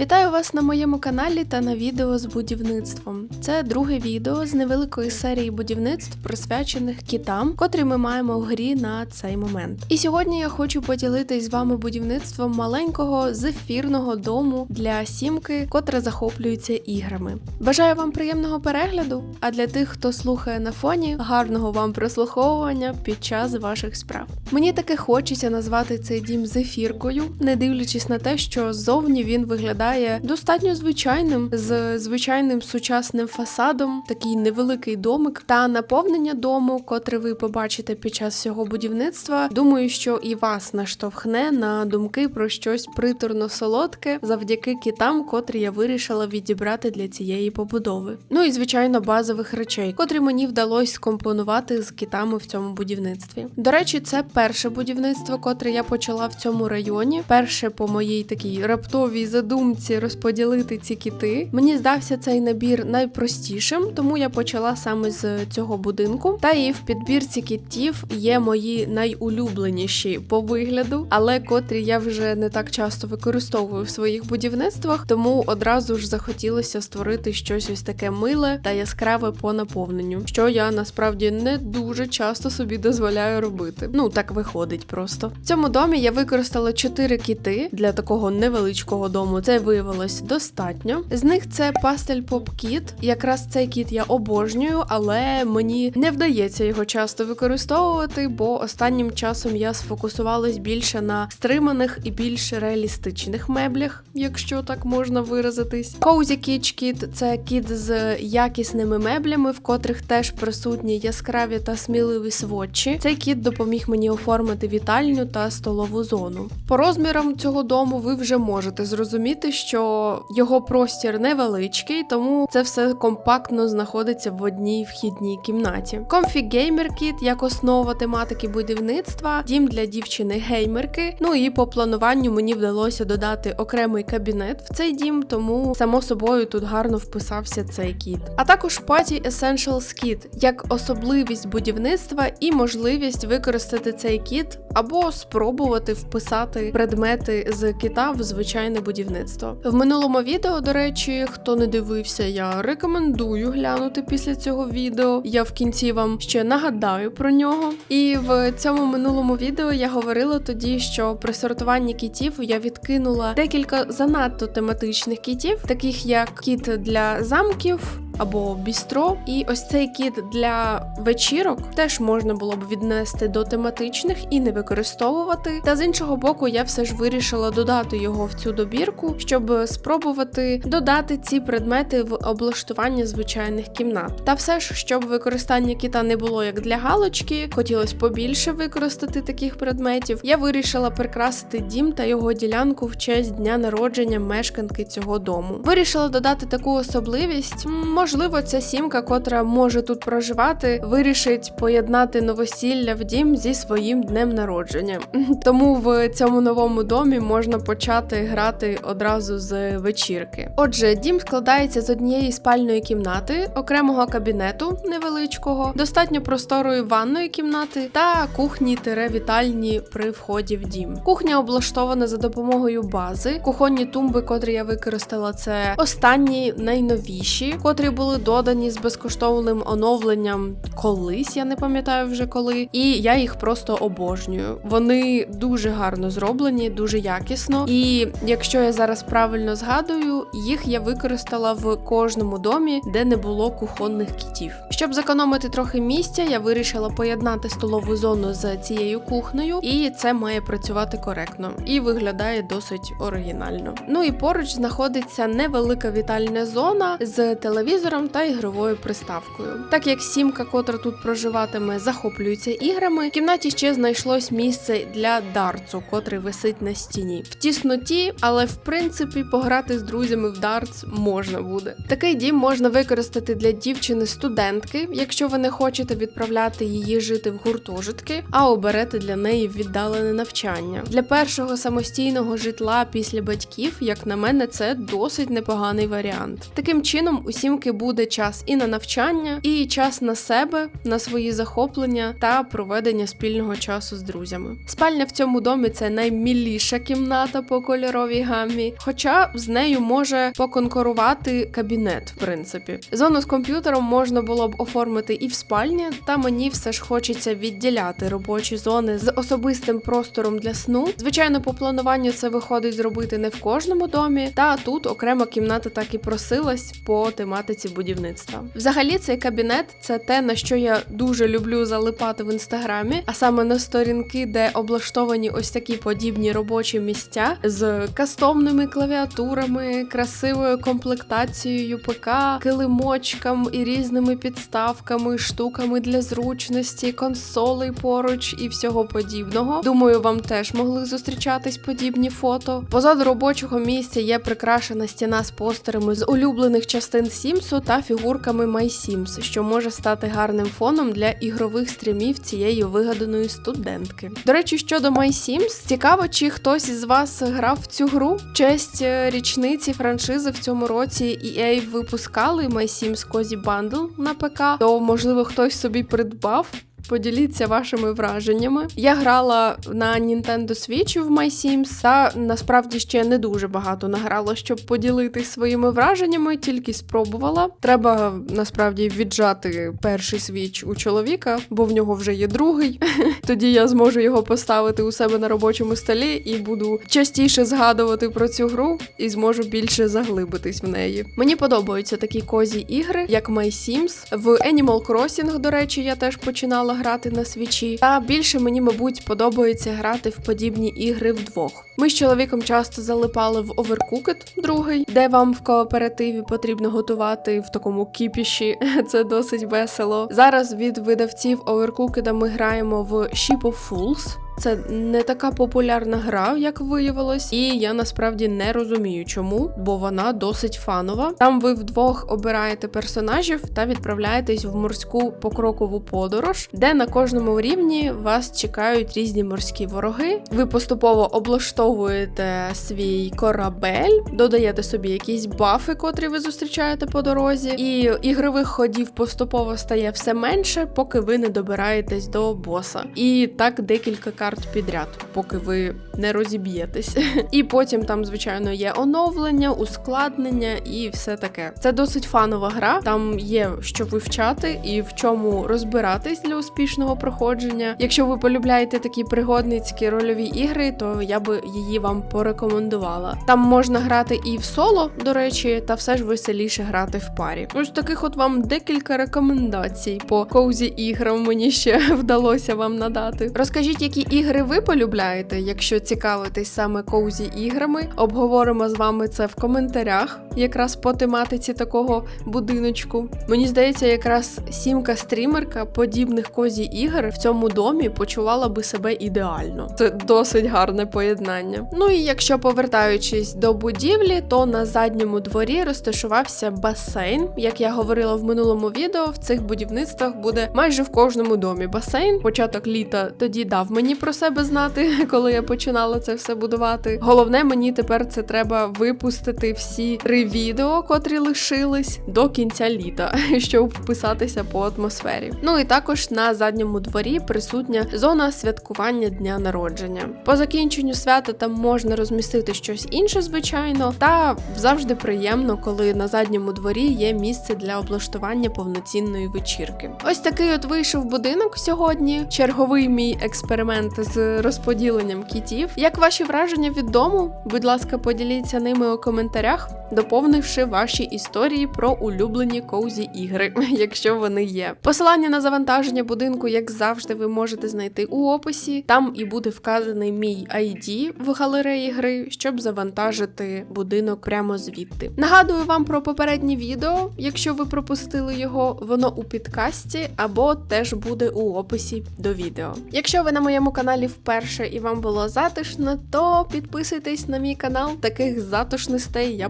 Вітаю вас на моєму каналі та на відео з будівництвом. Це друге відео з невеликої серії будівництв, присвячених кітам, котрі ми маємо в грі на цей момент. І сьогодні я хочу поділитись з вами будівництвом маленького зефірного дому для сімки, котра захоплюється іграми. Бажаю вам приємного перегляду, а для тих, хто слухає на фоні, гарного вам прослуховування під час ваших справ. Мені таки хочеться назвати цей дім зефіркою, не дивлячись на те, що ззовні він виглядає достатньо звичайним, з звичайним сучасним фасадом, такий невеликий домик та наповнення дому, котре ви побачите під час всього будівництва. Думаю, що і вас наштовхне на думки про щось приторно солодке завдяки кітам, котрі я вирішила відібрати для цієї побудови. Ну і звичайно базових речей, котрі мені вдалося скомпонувати з кітами в цьому будівництві. До речі, це перше будівництво, котре я почала в цьому районі. Перше по моїй такій раптовій задумці розподілити ці кіти. Мені здався цей набір найпростішим, тому я почала саме з цього будинку. Та і в підбірці кітів є мої найулюбленіші по вигляду, але котрі я вже не так часто використовую в своїх будівництвах, тому одразу ж захотілося створити щось ось таке миле та яскраве по наповненню, що я насправді не дуже часто собі дозволяю робити. Ну так виходить просто. В цьому домі я використала 4 кіти для такого невеличкого дому. Це виявилось достатньо. З них це пастель поп кіт. Якраз цей кіт я обожнюю, але мені не вдається його часто використовувати, бо останнім часом я сфокусувалась більше на стриманих і більш реалістичних меблях, якщо так можна виразитись. Cozy Kitsch Kit – це кіт з якісними меблями, в котрих теж присутні яскраві та сміливі сводчі. Цей кіт допоміг мені оформити вітальню та столову зону. По розмірам цього дому ви вже можете зрозуміти, що його простір невеличкий, тому це все компактно знаходиться в одній вхідній кімнаті. Comfy Gamer Kit як основа тематики будівництва, дім для дівчини геймерки. Ну і по плануванню мені вдалося додати окремий кабінет в цей дім, тому само собою тут гарно вписався цей кіт. А також Party Essentials Kit як особливість будівництва і можливість використати цей кіт або спробувати вписати предмети з кіта в звичайне будівництво. В минулому відео, до речі, хто не дивився, я рекомендую глянути після цього відео. Я в кінці вам ще нагадаю про нього. І в цьому минулому відео я говорила тоді, що при сортуванні кітів я відкинула декілька занадто тематичних кітів, таких як кіт для замків або бістро. І ось цей кіт для вечірок теж можна було б віднести до тематичних і не використовувати. Та з іншого боку, я все ж вирішила додати його в цю добірку, щоб спробувати додати ці предмети в облаштування звичайних кімнат. Та все ж, щоб використання кіта не було як для галочки, хотілося побільше використати таких предметів. Я вирішила прикрасити дім та його ділянку в честь дня народження мешканки цього дому. Вирішила додати таку особливість. М, Можливо, ця сімка, котра може тут проживати, вирішить поєднати новосілля в дім зі своїм днем народження. Тому в цьому новому домі можна почати грати одразу з вечірки. Отже, дім складається з однієї спальної кімнати, окремого кабінету невеличкого, достатньо просторої ванної кімнати та кухні вітальні при вході в дім. Кухня облаштована за допомогою бази. Кухонні тумби, котрі я використала, це останні найновіші, котрі були додані з безкоштовним оновленням колись, я не пам'ятаю вже коли. І я їх просто обожнюю. Вони дуже гарно зроблені, дуже якісно. І якщо я зараз правильно згадую, їх я використала в кожному домі, де не було кухонних кітів. Щоб зекономити трохи місця, я вирішила поєднати столову зону з цією кухнею, і це має працювати коректно і виглядає досить оригінально. Ну і поруч знаходиться невелика вітальня зона з телевізором та ігровою приставкою. Так як сімка, котра тут проживатиме, захоплюється іграми, в кімнаті ще знайшлось місце для дартсу, котрий висить на стіні. В тісноті, але в принципі пограти з друзями в дартс можна буде. Такий дім можна використати для дівчини студентки, якщо ви не хочете відправляти її жити в гуртожитки, а оберете для неї віддалене навчання. Для першого самостійного житла після батьків, як на мене, це досить непоганий варіант. Таким чином, у сімки таки буде час і на навчання, і час на себе, на свої захоплення та проведення спільного часу з друзями. Спальня в цьому домі це найміліша кімната по кольоровій гаммі, хоча з нею може поконкурувати кабінет, в принципі. Зону з комп'ютером можна було б оформити і в спальні, та мені все ж хочеться відділяти робочі зони з особистим простором для сну. Звичайно, по плануванню це виходить зробити не в кожному домі, та тут окрема кімната так і просилась по тематиці будівництва. Взагалі, цей кабінет це те, на що я дуже люблю залипати в інстаграмі, а саме на сторінки, де облаштовані ось такі подібні робочі місця з кастомними клавіатурами, красивою комплектацією ПК, килимочком і різними підставками, штуками для зручності, консолей поруч і всього подібного. Думаю, вам теж могли зустрічатись подібні фото. Позаду робочого місця є прикрашена стіна з постерами з улюблених частин Сімсу та фігурками MySims, що може стати гарним фоном для ігрових стрімів цієї вигаданої студентки. До речі, щодо MySims, цікаво, чи хтось із вас грав в цю гру. Честь е, річниці франшизи в цьому році EA випускали MySims Cozy Bundle на ПК, то можливо хтось собі придбав. Поділіться вашими враженнями. Я грала на Nintendo Switch в My Sims, та насправді ще не дуже багато награла, щоб поділитись своїми враженнями, тільки спробувала. Треба насправді віджати перший свіч у чоловіка, бо в нього вже є другий. Тоді я зможу його поставити у себе на робочому столі і буду частіше згадувати про цю гру і зможу більше заглибитись в неї. Мені подобаються такі козі ігри, як My Sims. В Animal Crossing, до речі, я теж починала грати на свічі. Та більше мені, мабуть, подобається грати в подібні ігри вдвох. Ми з чоловіком часто залипали в Overcooked другий, де вам в кооперативі потрібно готувати в такому кіпіші. Це досить весело. Зараз від видавців Overcooked ми граємо в Ship of Fools. Це не така популярна гра, як виявилось, і я насправді не розумію, чому, бо вона досить фанова. Там ви вдвох обираєте персонажів та відправляєтесь в морську покрокову подорож, де на кожному рівні вас чекають різні морські вороги. Ви поступово облаштовуєте свій корабель, додаєте собі якісь бафи, котрі ви зустрічаєте по дорозі, і ігрових ходів поступово стає все менше, поки ви не добираєтесь до боса. І так декілька карт підряд, поки ви не розіб'єтесь. І потім там, звичайно, є оновлення, ускладнення і все таке. Це досить фанова гра. Там є що вивчати і в чому розбиратись для успішного проходження. Якщо ви полюбляєте такі пригодницькі рольові ігри, то я би її вам порекомендувала. Там можна грати і в соло, до речі, та все ж веселіше грати в парі. Ось таких от вам декілька рекомендацій по коузі іграм мені ще вдалося вам надати. Розкажіть, які ігри ви полюбляєте, якщо цікавитесь саме коузі іграми. Обговоримо з вами це в коментарях, якраз по тематиці такого будиночку. Мені здається, якраз сімка стрімерка подібних козі ігор в цьому домі почувала би себе ідеально. Це досить гарне поєднання. Ну і якщо повертаючись до будівлі, то на задньому дворі розташувався басейн. Як я говорила в минулому відео, в цих будівництвах буде майже в кожному домі басейн. Початок літа тоді дав мені про себе знати, коли я починала це все будувати. Головне, мені тепер це треба випустити всі відео, котрі лишились до кінця літа, щоб вписатися по атмосфері. Ну і також на задньому дворі присутня зона святкування дня народження. По закінченню свята там можна розмістити щось інше, звичайно, та завжди приємно, коли на задньому дворі є місце для облаштування повноцінної вечірки. Ось такий от вийшов будинок сьогодні. Черговий мій експеримент з розподіленням кітів. Як ваші враження від дому? Будь ласка, поділіться ними у коментарях, доповнивши ваші історії про улюблені коузі ігри, якщо вони є. Посилання на завантаження будинку, як завжди, ви можете знайти у описі. Там і буде вказаний мій ID в галереї гри, щоб завантажити будинок прямо звідти. Нагадую вам про попереднє відео, якщо ви пропустили його, воно у підкасті або теж буде у описі до відео. Якщо ви на моєму каналі вперше і вам було затишно, то підписуйтесь на мій канал. Таких затишностей я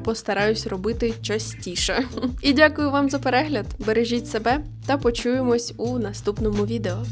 постараюсь робити частіше. І дякую вам за перегляд. Бережіть себе та почуємось у наступному відео.